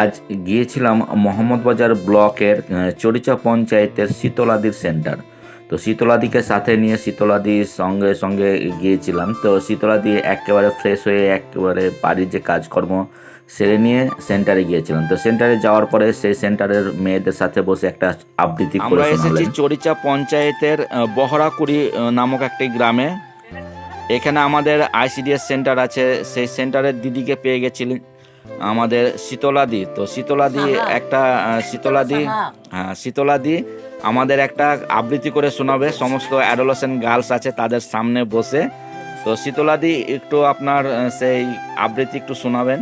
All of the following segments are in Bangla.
আজ গিয়েছিলাম মোহাম্মদবাজার ব্লকের চরিচা পঞ্চায়েতের শীতলাদির সেন্টার। তো শীতলাদিকে সাথে নিয়ে শীতলাদির সঙ্গে সঙ্গে গিয়েছিলাম। তো শীতলাদি একেবারে ফ্রেশ হয়ে একেবারে বাড়ির যে কাজকর্ম সেরে নিয়ে সেন্টারে গিয়েছিলাম। তো সেন্টারে যাওয়ার পরে সেই সেন্টারের মেয়েদের সাথে বসে একটা আবৃত্তি করে আমরা এসেছি চরিচা পঞ্চায়েতের বহরাকুড়ি নামক একটি গ্রামে। এখানে আমাদের আইসিডিএস সেন্টার আছে। সেই সেন্টারের দিদিকে পেয়ে গেছিলেন আমাদের শীতলাদি। তো শীতলাদি একটা শীতলাদি হ্যাঁ শীতলাদি আমাদের একটা আবৃত্তি করে শোনাবে। সমস্ত অ্যাডোলেসেন্ট গার্লস আছে তাদের সামনে বসে। তো শীতলাদি একটু আপনার সেই আবৃত্তি একটু শোনাবেন।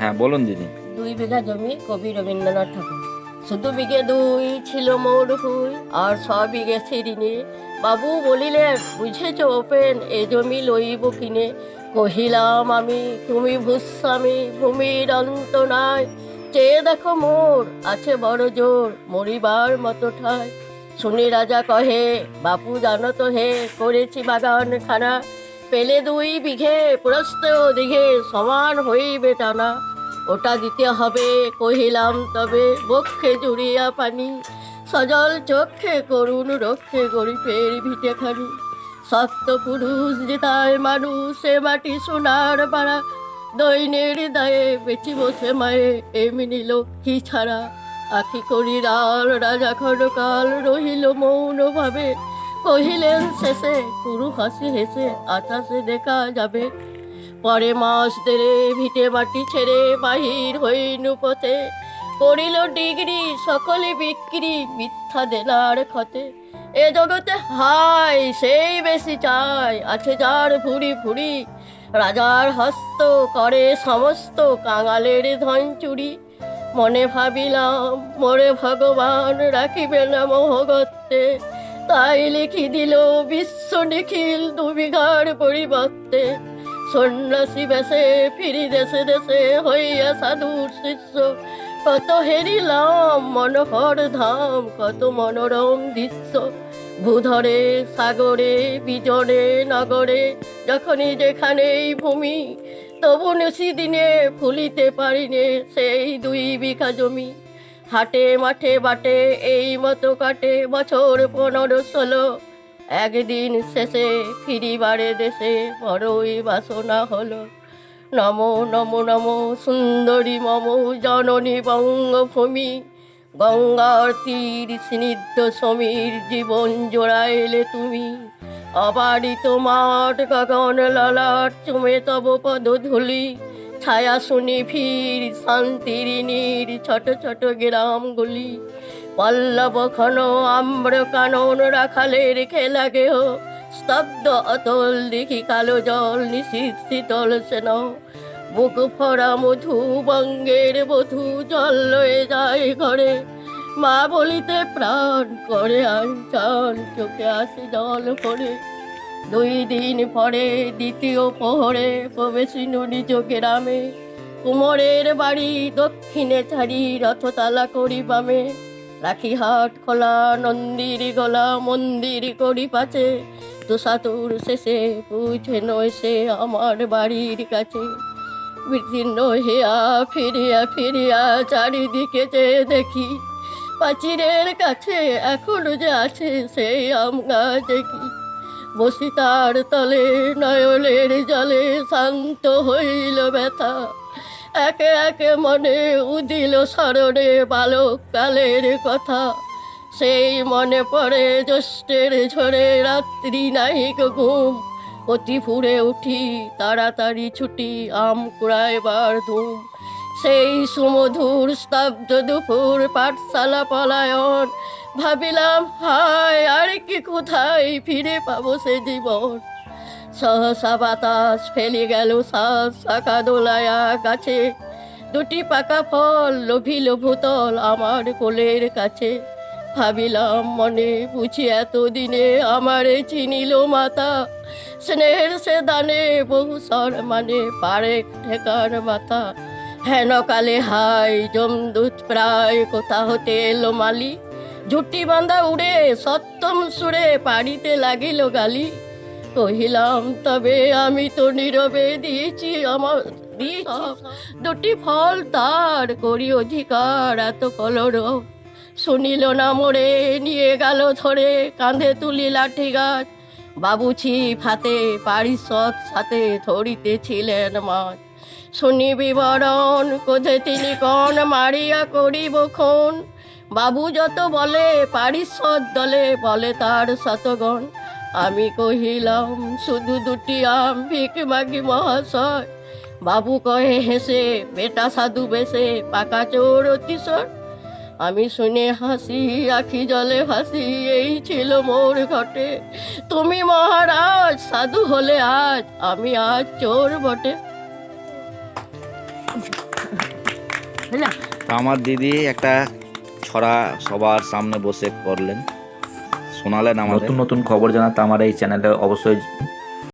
হ্যাঁ বলুন দিদি। দুই বিঘা জমি কবি রবীন্দ্রনাথ ঠাকুর। শুধু বিঘে দুই ছিল মোর ফুল আর ছ বিঘে সিরিনে। বাবু বলিলে বুঝেছ ওপেন এ জমি লইব কিনে? কহিলাম, আমি, তুমি ভূস্বামী, ভূমির অন্ত নাই। চেয়ে দেখো মোর আছে বড় জোর, মরিবার মতো ঠাই। শুনি রাজা কহে, বাপু জানো তো হে, করেছি বাগান খানা পেলে দুই বিঘে প্রস্ত দিঘে, সমান হইবে টানা। ওটা দিতে হবে, কহিলাম তবে, বক্ষে জুড়িয়া পানি। সজল চক্ষে করুন রক্ষে গরিবের ভিটে খানি সত্য পুরুষ যেতায় মানুষ, সে মাটি সোনার পাড়া। দৈনের দায়ে বেঁচি বসে মায়ে, এমনি লক্ষ্মী ছাড়া। আখি করি রাল রাজা খণ্ডকাল রহিল মৌনভাবে। কহিলেন, শেষে কুরু হাসি হেসে আকাশে দেখা যাবে। পরে মাস দেড়ে ভিটে মাটি ছেড়ে বাহির হইনু পথে। করিল ডিগ্রি, সকলে বিক্রি, মিথ্যা দেনার ক্ষতে এ জগতে হাই, সেই বেশি চাই, আছে যার ভুড়ি ভুড়ি। রাজার হস্ত করে সমস্ত কাঙালের ধন চুরি। মনে ভাবিলাম, মোরে ভগবান রাখিবে না মোহগত্তে তাই লিখি দিল বিশ্ব নিখিল দুবিঘার পরিবর্তে। সন্ন্যাসী বেশে ফিরি দেশে দেশে হইয়া সাধুর শিষ্য। কত হেরিলাম, মনোহর ধাম, কত মনোরম দৃশ্য। ভূধরে, সাগরে, বিজনে, নগরে, যখনই যেখানেই ভূমি, তবু দিনে ফুলিতে পারিনে সেই দুই বিঘা জমি। হাটে, মাঠে, বাটে, এই মতো কাটে বছর পনেরো, ষোলো। একদিন শেষে ফিরিবারে দেশে বড়ই বাসনা হলো। নমো নমো নমো, সুন্দরী, মম, জননী, বঙ্গভূমি। গঙ্গার তীর, স্নিগ্ধ সমীর, জীবন জোড়াইলে তুমি। অবারিত মাঠ, গগন ললাট, চুমে তব পদধূলি। ছায়া শুনি ফির, শান্তির নীর, ছোট ছোট গ্রামগুলি। পল্লব ঘন, আম্র কানন, রাখালের খেলা গেহ। স্তব্ধ অতল দেখি কালো জল নিশীত শীতল সেন। বুক ভরা মধু বঙ্গের বধু জল লয়ে যায় ঘরে। মা বলিতে প্রাণ করে আঞ্চল চোখে আসে জল ভরে। দুই দিন পরে দ্বিতীয় প্রহরে প্রবেশিনু নিজ গ্রামে। কুমোরের বাড়ি দক্ষিণে ছাড়ি রথতলা করি বামে। রাখি হাট খোলা নন্দির গলা মন্দির করি পাচে তুষাতুর শেষে বুঝে নয় সে আমার বাড়ির কাছে। বিচ্ছিন্ন হেয়া ফিরিয়া ফিরিয়া চারিদিকে চেয়ে দেখি, পাচিরের কাছে এখনও যে আছে সেই আম গাছ দেখি। বসি তার তলে নয়নের জলে শান্ত হইল ব্যথা। একে একে মনে উদিল স্মরণে বালক কালের কথা। সেই মনে পড়ে জ্যৈষ্ঠের ঝরে রাত্রি নাহিক ঘুম। অতি ফুরে উঠি, তাড়াতাড়ি ছুটি, আম কুড়াইবার ধুম। সেই সুমধুর স্তব্ধ দুপুর, পাঠশালা পলায়ন। ভাবিলাম, হায়, আর কি কোথায় ফিরে পাবো সে জীবন? সহসা বাতাস ফেলে গেল শ্বাস শাখা দোলায়া গাছে। দুটি পাকা ফল লোভিল ভূতল আমার কোলের কাছে। ভাবিলাম মনে বুঝি এতদিনে আমারে চিনিল মাতা। স্নেহের সে দানে বহু সর মানে পারে ঠেকার মাথা হেন কালে হাই জমদূত প্রায় কোথা হতে এলো মালি? ঝুটি বাঁধা উড়ে সপ্তম সুরে পাড়িতে লাগিল গালি। কহিলাম, তবে আমি তো নীরবে দিয়েছি আমার দুটি ফল তার করি অধিকার, এত কলর শুনিল না মোরে, নিয়ে গেল ধরে, কাঁধে তুলি লাঠি গাছ। বাবুছি ফাতে পারিষদ সাথে ধরিতেছিলেন মাছ। শুনি বিবরণ কোথে তিনি কন, মারিয়া করিব খুন। বাবু যত বলে, পারিষদ দলে বলে তার শতগণ। আমি কহিলাম, শুধু দুটি আম ভিক মাগি মহাশয়। বাবু কহে, হেসে, বেটা সাধু বেসে, পাকা চোর অতিশয়। আমি শুনে হাসি আখি জলে ভাসি এই ছিল মোর ঘটে। তুমি মহারাজ সাধু হলে আজ আমি আজ চোর বটে। না। আমার দিদি একটা ছড়া সবার সামনে বসে করলেন শোনালেন আমার নতুন নতুন খবর জানাতে আমার এই চ্যানেলে অবশ্যই